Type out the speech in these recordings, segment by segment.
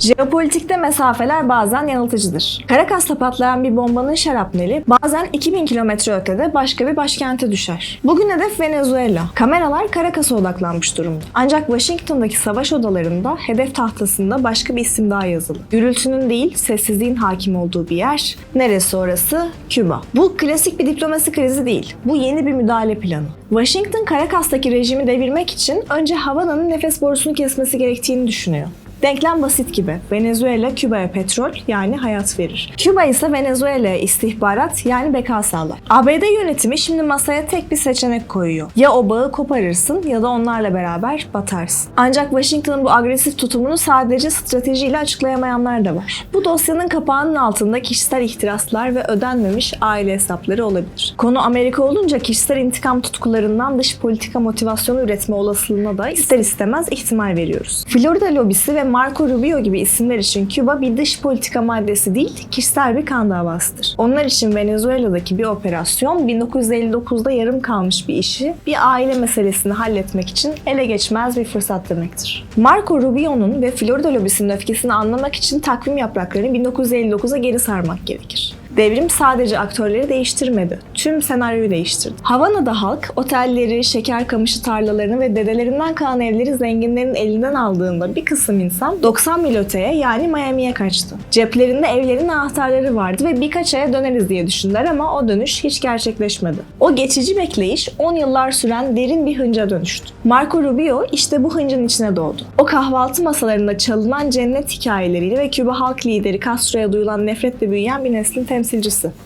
Jeopolitikte mesafeler bazen yanıltıcıdır. Caracas'ta patlayan bir bombanın şarapneli bazen 2000 kilometre ötede başka bir başkente düşer. Bugün hedef Venezuela. Kameralar Caracas'a odaklanmış durumda. Ancak Washington'daki savaş odalarında hedef tahtasında başka bir isim daha yazılı. Gürültünün değil, sessizliğin hakim olduğu bir yer. Neresi orası? Küba. Bu klasik bir diplomasi krizi değil. Bu yeni bir müdahale planı. Washington, Caracas'taki rejimi devirmek için önce Havana'nın nefes borusunu kesmesi gerektiğini düşünüyor. Denklem basit gibi. Venezuela Küba'ya petrol yani hayat verir. Küba ise Venezuela'ya istihbarat yani beka sağlar. ABD yönetimi şimdi masaya tek bir seçenek koyuyor. Ya o bağı koparırsın ya da onlarla beraber batarsın. Ancak Washington'ın bu agresif tutumunu sadece stratejiyle açıklayamayanlar da var. Bu dosyanın kapağının altında kişisel ihtiraslar ve ödenmemiş aile hesapları olabilir. Konu Amerika olunca kişisel intikam tutkularından dış politika motivasyonu üretme olasılığına da ister istemez ihtimal veriyoruz. Florida lobisi ve Marco Rubio gibi isimler için Küba bir dış politika maddesi değil, kişisel bir kan davasıdır. Onlar için Venezuela'daki bir operasyon 1959'da yarım kalmış bir işi bir aile meselesini halletmek için ele geçmez bir fırsat demektir. Marco Rubio'nun ve Florida lobisinin öfkesini anlamak için takvim yapraklarını 1959'a geri sarmak gerekir. Devrim sadece aktörleri değiştirmedi. Tüm senaryoyu değiştirdi. Havana'da halk otelleri, şeker kamışı tarlalarını ve dedelerinden kalan evleri zenginlerin elinden aldığında bir kısım insan 90 mil öteye yani Miami'ye kaçtı. Ceplerinde evlerin anahtarları vardı ve birkaç aya döneriz diye düşündüler ama o dönüş hiç gerçekleşmedi. O geçici bekleyiş 10 yıllar süren derin bir hınca dönüştü. Marco Rubio işte bu hıncın içine doğdu. O kahvaltı masalarında çalınan cennet hikayeleriyle ve Küba halk lideri Castro'ya duyulan nefretle büyüyen bir neslin temsilcisi.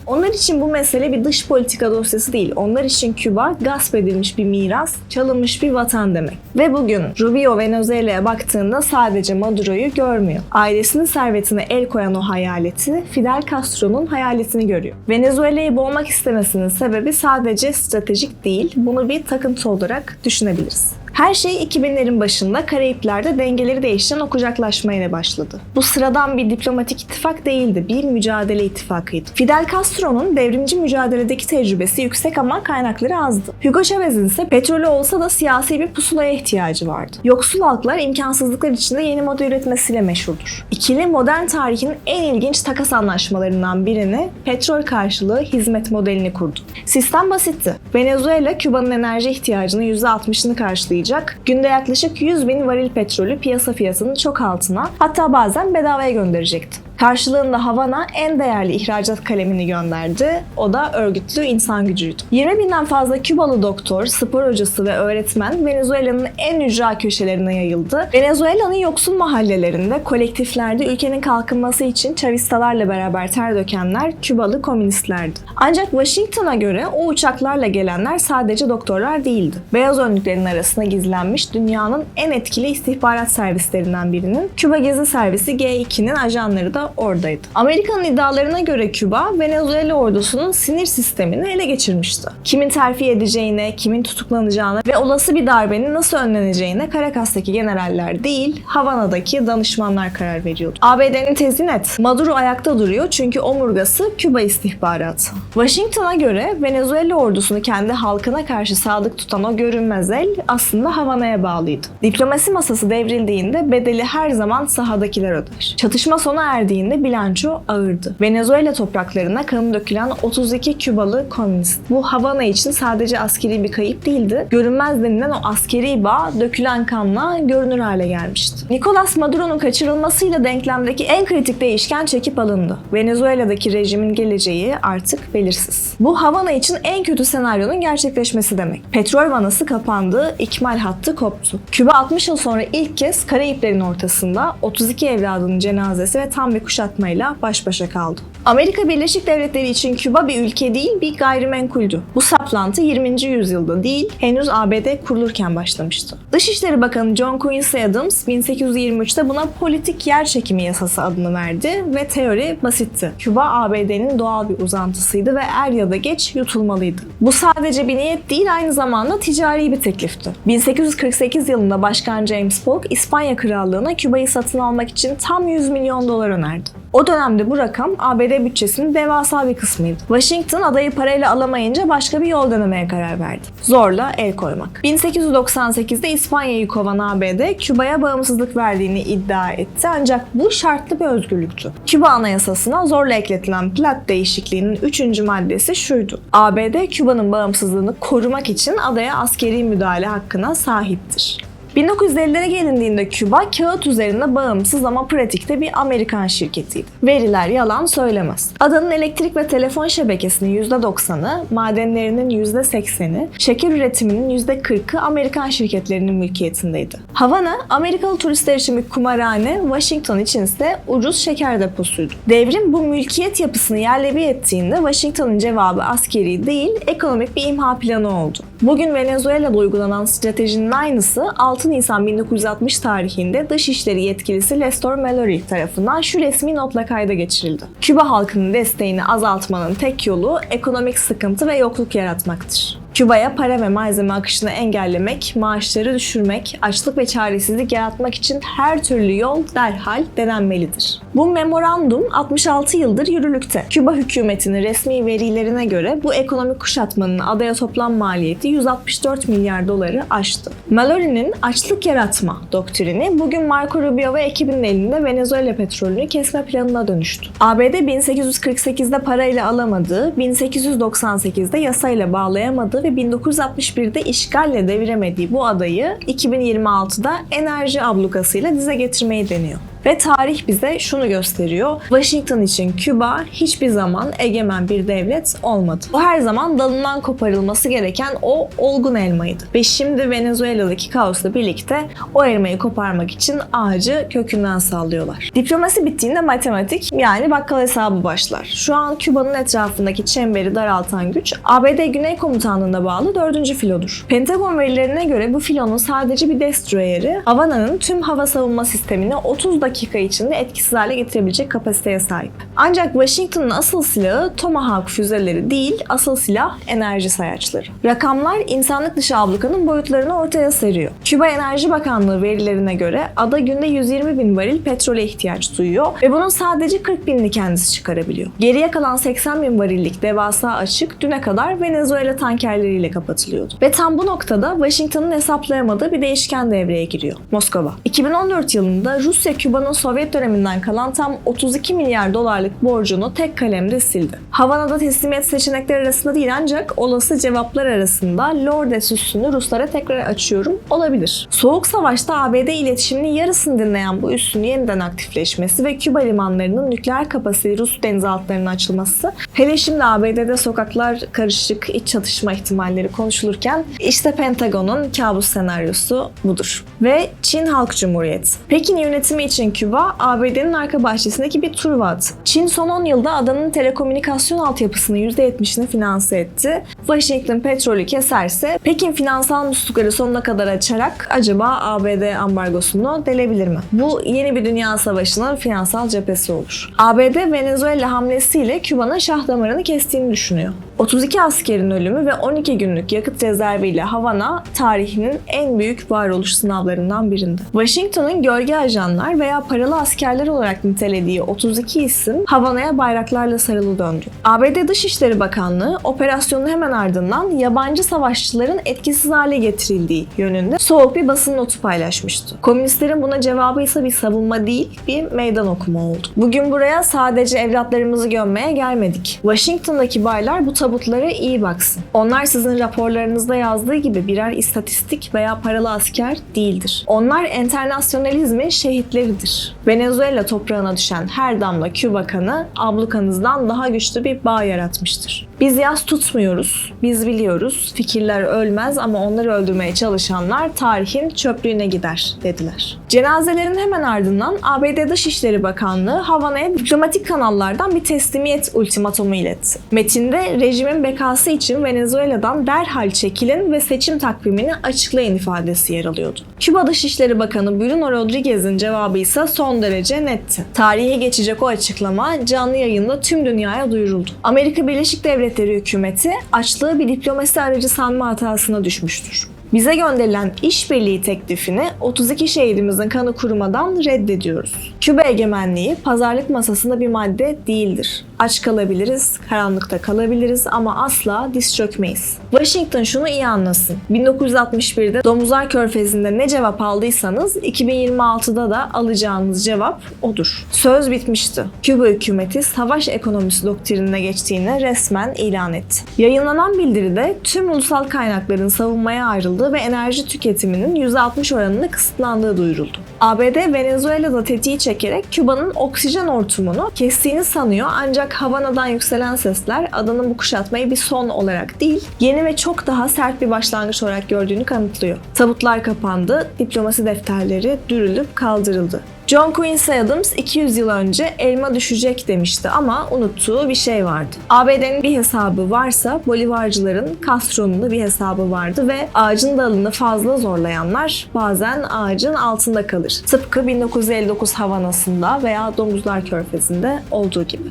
Onlar için bu mesele bir dış politika dosyası değil. Onlar için Küba gasp edilmiş bir miras, çalınmış bir vatan demek. Ve bugün Rubio Venezuela'ya baktığında sadece Maduro'yu görmüyor. Ailesinin servetine el koyan o hayaleti, Fidel Castro'nun hayaletini görüyor. Venezuela'yı boğmak istemesinin sebebi sadece stratejik değil, bunu bir takıntı olarak düşünebiliriz. Her şey 2000'lerin başında Karayipler'de dengeleri değiştiren o kucaklaşmayla başladı. Bu sıradan bir diplomatik ittifak değildi, bir mücadele ittifakıydı. Fidel Castro'nun devrimci mücadeledeki tecrübesi yüksek ama kaynakları azdı. Hugo Chavez'in ise petrolü olsa da siyasi bir pusulaya ihtiyacı vardı. Yoksul halklar imkansızlıklar içinde yeni moda üretmesiyle meşhurdur. İkili modern tarihin en ilginç takas anlaşmalarından birini petrol karşılığı hizmet modelini kurdu. Sistem basitti. Venezuela, Küba'nın enerji ihtiyacının %60'ını karşılayacak günde yaklaşık 100 bin varil petrolü piyasa fiyatının çok altına hatta bazen bedavaya gönderecekti. Karşılığında Havana en değerli ihracat kalemini gönderdi. O da örgütlü insan gücüydü. 20 binden fazla Kübalı doktor, spor hocası ve öğretmen Venezuela'nın en ücra köşelerine yayıldı. Venezuela'nın yoksul mahallelerinde, kolektiflerde ülkenin kalkınması için çavistalarla beraber ter dökenler Kübalı komünistlerdi. Ancak Washington'a göre o uçaklarla gelenler sadece doktorlar değildi. Beyaz önlüklerin arasına gizlenmiş dünyanın en etkili istihbarat servislerinden birinin Küba Gezi Servisi G2'nin ajanları da oradaydı. Amerika'nın iddialarına göre Küba, Venezuela ordusunun sinir sistemini ele geçirmişti. Kimin terfi edeceğine, kimin tutuklanacağına ve olası bir darbenin nasıl önleneceğine Caracas'taki generaller değil, Havana'daki danışmanlar karar veriyordu. ABD'nin tezi net. Maduro ayakta duruyor çünkü omurgası Küba istihbaratı. Washington'a göre Venezuela ordusunu kendi halkına karşı sadık tutan o görünmez el aslında Havana'ya bağlıydı. Diplomasi masası devrildiğinde bedeli her zaman sahadakiler öder. Çatışma sona erdiğinde bilanço ağırdı. Venezuela topraklarına kanı dökülen 32 Kübalı komünist. Bu Havana için sadece askeri bir kayıp değildi. Görünmez denilen o askeri bağ dökülen kanla görünür hale gelmişti. Nicolas Maduro'nun kaçırılmasıyla denklemdeki en kritik değişken çekip alındı. Venezuela'daki rejimin geleceği artık belirsiz. Bu Havana için en kötü senaryonun gerçekleşmesi demek. Petrol vanası kapandı, ikmal hattı koptu. Küba 60 yıl sonra ilk kez Karayiplerin ortasında 32 evladının cenazesi ve tam bir kuşatmayla baş başa kaldı. Amerika Birleşik Devletleri için Küba bir ülke değil bir gayrimenkuldü. Bu saplantı 20. yüzyılda değil henüz ABD kurulurken başlamıştı. Dışişleri Bakanı John Quincy Adams 1823'te buna politik yer çekimi yasası adını verdi ve teori basitti. Küba ABD'nin doğal bir uzantısıydı ve er ya da geç yutulmalıydı. Bu sadece bir niyet değil aynı zamanda ticari bir teklifti. 1848 yılında Başkan James Polk İspanya Krallığı'na Küba'yı satın almak için tam 100 milyon dolar önerdi. O dönemde bu rakam ABD bütçesinin devasa bir kısmıydı. Washington adayı parayla alamayınca başka bir yol denemeye karar verdi. Zorla el koymak. 1898'de İspanya'yı kovan ABD, Küba'ya bağımsızlık verdiğini iddia etti ancak bu şartlı bir özgürlüktü. Küba Anayasası'na zorla ekletilen plat değişikliğinin 3. maddesi şuydu. ABD, Küba'nın bağımsızlığını korumak için adaya askeri müdahale hakkına sahiptir. 1950'lere gelindiğinde Küba kağıt üzerinde bağımsız ama pratikte bir Amerikan şirketiydi. Veriler yalan söylemez. Adanın elektrik ve telefon şebekesinin %90'ı, madenlerinin %80'i, şeker üretiminin %40'ı Amerikan şirketlerinin mülkiyetindeydi. Havana, Amerikalı turistler için bir kumarhane, Washington için ise ucuz şeker deposuydu. Devrim bu mülkiyet yapısını yerle bir ettiğinde Washington'ın cevabı askeri değil, ekonomik bir imha planı oldu. Bugün Venezuela'da uygulanan stratejinin aynısı 6 Nisan 1960 tarihinde Dışişleri yetkilisi Lester Mallory tarafından şu resmi notla kayda geçirildi. Küba halkının desteğini azaltmanın tek yolu ekonomik sıkıntı ve yokluk yaratmaktır. Küba'ya para ve malzeme akışını engellemek, maaşları düşürmek, açlık ve çaresizlik yaratmak için her türlü yol derhal denenmelidir. Bu memorandum 66 yıldır yürürlükte. Küba hükümetinin resmi verilerine göre bu ekonomik kuşatmanın adaya toplam maliyeti 164 milyar doları aştı. Mallory'nin açlık yaratma doktrini bugün Marco Rubio ve ekibinin elinde Venezuela petrolünü kesme planına dönüştü. ABD 1848'de parayla alamadığı, 1898'de yasayla bağlayamadığı ve 1961'de işgalle deviremediği bu adayı 2026'da enerji ablukasıyla dize getirmeyi deniyor. Ve tarih bize şunu gösteriyor. Washington için Küba hiçbir zaman egemen bir devlet olmadı. O her zaman dalından koparılması gereken o olgun elmaydı. Ve şimdi Venezuela'daki kaosla birlikte o elmayı koparmak için ağacı kökünden sallıyorlar. Diplomasi bittiğinde matematik yani bakkal hesabı başlar. Şu an Küba'nın etrafındaki çemberi daraltan güç ABD Güney Komutanlığı'na bağlı 4. filodur. Pentagon verilerine göre bu filonun sadece bir destroyeri Havana'nın tüm hava savunma sistemini 30 dakika dakika içinde etkisiz hale getirebilecek kapasiteye sahip. Ancak Washington'ın asıl silahı Tomahawk füzeleri değil, asıl silah enerji sayaçları. Rakamlar insanlık dışı ablukanın boyutlarını ortaya seriyor. Küba Enerji Bakanlığı verilerine göre ada günde 120 bin varil petrole ihtiyaç duyuyor ve bunun sadece 40 binini kendisi çıkarabiliyor. Geriye kalan 80 bin varillik devasa açık düne kadar Venezuela tankerleriyle kapatılıyordu. Ve tam bu noktada Washington'ın hesaplayamadığı bir değişken devreye giriyor. Moskova. 2014 yılında Rusya Küba'nın Sovyet döneminden kalan tam 32 milyar dolarlık borcunu tek kalemde sildi. Havana'da teslimiyet seçenekleri arasında değil ancak olası cevaplar arasında Lordes üssünü Ruslara tekrar açıyorum olabilir. Soğuk Savaş'ta ABD iletişiminin yarısını dinleyen bu üssün yeniden aktifleşmesi ve Küba limanlarının nükleer kapasiteli Rus denizaltılarına açılması hele şimdi ABD'de sokaklar karışık iç çatışma ihtimalleri konuşulurken işte Pentagon'un kabus senaryosu budur. Ve Çin Halk Cumhuriyeti. Pekin yönetimi için Küba, ABD'nin arka bahçesindeki bir turva attı. Çin son 10 yılda adanın telekomünikasyon altyapısının %70'ini finanse etti. Washington petrolü keserse Pekin finansal muslukları sonuna kadar açarak acaba ABD ambargosunu delebilir mi? Bu yeni bir dünya savaşının finansal cephesi olur. ABD Venezuela hamlesiyle Küba'nın şah damarını kestiğini düşünüyor. 32 askerin ölümü ve 12 günlük yakıt rezerviyle Havana tarihinin en büyük varoluş sınavlarından birinde. Washington'ın gölge ajanlar veya paralı askerler olarak nitelediği 32 isim Havana'ya bayraklarla sarılı döndü. ABD Dışişleri Bakanlığı operasyonun hemen ardından yabancı savaşçıların etkisiz hale getirildiği yönünde soğuk bir basın notu paylaşmıştı. Komünistlerin buna cevabı ise bir savunma değil, bir meydan okuma oldu. Bugün buraya sadece evlatlarımızı gömmeye gelmedik. Washington'daki baylar bu tabutlara iyi baksın. Onlar sizin raporlarınızda yazdığı gibi birer istatistik veya paralı asker değildir. Onlar enternasyonalizmin şehitleridir. Venezuela toprağına düşen her damla Küba kanı ablukanızdan daha güçlü bir bağ yaratmıştır. Biz yas tutmuyoruz, biz biliyoruz. Fikirler ölmez ama onları öldürmeye çalışanlar tarihin çöplüğüne gider dediler. Cenazelerin hemen ardından ABD Dışişleri Bakanlığı Havana'ya diplomatik kanallardan bir teslimiyet ultimatomu iletti. Metinde rejimin bekası için Venezuela'dan derhal çekilin ve seçim takvimini açıklayın ifadesi yer alıyordu. Küba Dışişleri Bakanı Bruno Rodriguez'in cevabı ise son derece netti. Tarihe geçecek o açıklama canlı yayında tüm dünyaya duyuruldu. Amerika Birleşik Devletleri hükümeti açlığı bir diplomasi aracı sanma hatasına düşmüştür. Bize gönderilen işbirliği teklifini 32 şehidimizin kanı kurumadan reddediyoruz. Küba egemenliği pazarlık masasında bir madde değildir. Aç kalabiliriz, karanlıkta kalabiliriz ama asla diz çökmeyiz. Washington şunu iyi anlasın. 1961'de Domuzlar Körfezi'nde ne cevap aldıysanız 2026'da da alacağınız cevap odur. Söz bitmişti. Küba hükümeti savaş ekonomisi doktrinine geçtiğini resmen ilan etti. Yayınlanan bildiride tüm ulusal kaynakların savunmaya ayrıldığı ve enerji tüketiminin %60 oranında kısıtlandığı duyuruldu. ABD Venezuela'da tetiği çekerek Küba'nın oksijen hortumunu kestiğini sanıyor ancak Havana'dan yükselen sesler adanın bu kuşatmayı bir son olarak değil, yeni ve çok daha sert bir başlangıç olarak gördüğünü kanıtlıyor. Tabutlar kapandı, diplomasi defterleri dürülüp kaldırıldı. John Quincy Adams 200 yıl önce elma düşecek demişti ama unuttuğu bir şey vardı. ABD'nin bir hesabı varsa Bolivarcıların Castro'nun da bir hesabı vardı ve ağacın dalını fazla zorlayanlar bazen ağacın altında kalır. Tıpkı 1959 Havana'sında veya Domuzlar Körfezi'nde olduğu gibi.